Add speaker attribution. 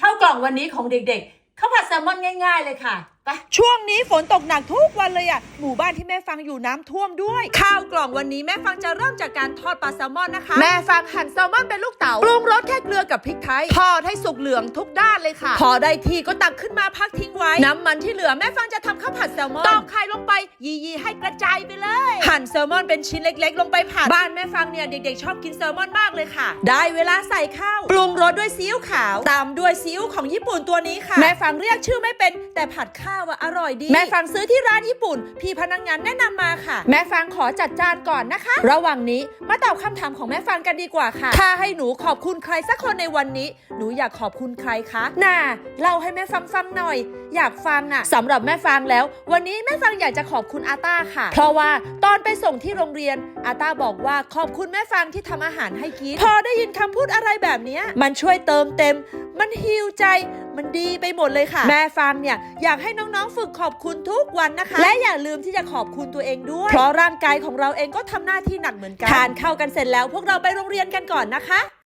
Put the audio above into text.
Speaker 1: ข้าวกล่องวันนี้ของเด็กๆข้าวผัดแซลมอนง่าย ๆ เลยค่ะไป
Speaker 2: ช่วงนี้ฝนตกหนักทุกวันเลยอะหมู่บ้านที่แม่ฟังอยู่น้ำท่วมด้วย ข้าวกล่องวันนี้แม่ฟังจะเริ่มจากการทอดปลาแซลมอนนะคะ แม่ฟังหั่นแซลมอนเป็นลูกเต๋าปรุงรสแค่เกลือกับพริกไทยทอดให้สุกเหลืองทุกด้านเลยค่ะ พอได้ที่ก็ตักขึ้นมาพักทิ้งไว้ น้ำมันที่เหลือแม่ฟังจะทำข้าวผัดแซลมอนตอกไข่ลงไป ยียีๆให้กระจายไปเลย หั่นแซลมอนเป็นชิ้นเล็ก ๆ ลงไปผัด บ้านแม่ฟังเนี่ยเด็กๆ ชอบกินแซลมอนมากเลยค่ะ ได้เวลาใส่ข้าว ปรุงรสด้วยซีอิ๊วขาว ตามด้วยซีอิ๊วของญี่ปุ่นตัวนี้ค่ะ แม่ฟังเรียกชื่อไม่เป็น แต่ผัดข้าวอะอร่อยดี แม่ฟังซื้อที่ร้านญี่ปุ่น พี่พนักงานแนะนำมาค่ะ แม่ฟังขอจัดจานก่อนนะคะ ระหว่างนี้มาตอบคำถามของแม่ฟังกันดีกว่าค่ะ ถ้าให้หนูขอบคุณใครสักคนในวันนี้ หนูอยากขอบคุณใครคะน่าเล่าให้แม่ฟังฟังหน่อย อยากฟังอะสำหรับแม่ฟังแล้ว วันนี้แม่ฟังอยากจะขอบคุณอาต้าค่ะ เพราะว่าตอนไปส่งที่โรงเรียน อาต้าบอกว่าขอบคุณแม่ฟังที่ทำอาหารให้กิน พอได้ยินคำพูดอะไรแบบเนี้ยมันช่วยเติมเต็ม มันฮิวใจมันดีไปหมดเลยค่ะ แม่ฟังเนี่ยอยากให้น้องๆฝึกขอบคุณทุกวันนะคะ และอย่าลืมที่จะขอบคุณตัวเองด้วย เพราะร่างกายของเราเองก็ทำหน้าที่หนักเหมือนกันทานข้าวกันเสร็จแล้วพวกเราไปโรงเรียนกันก่อนนะคะ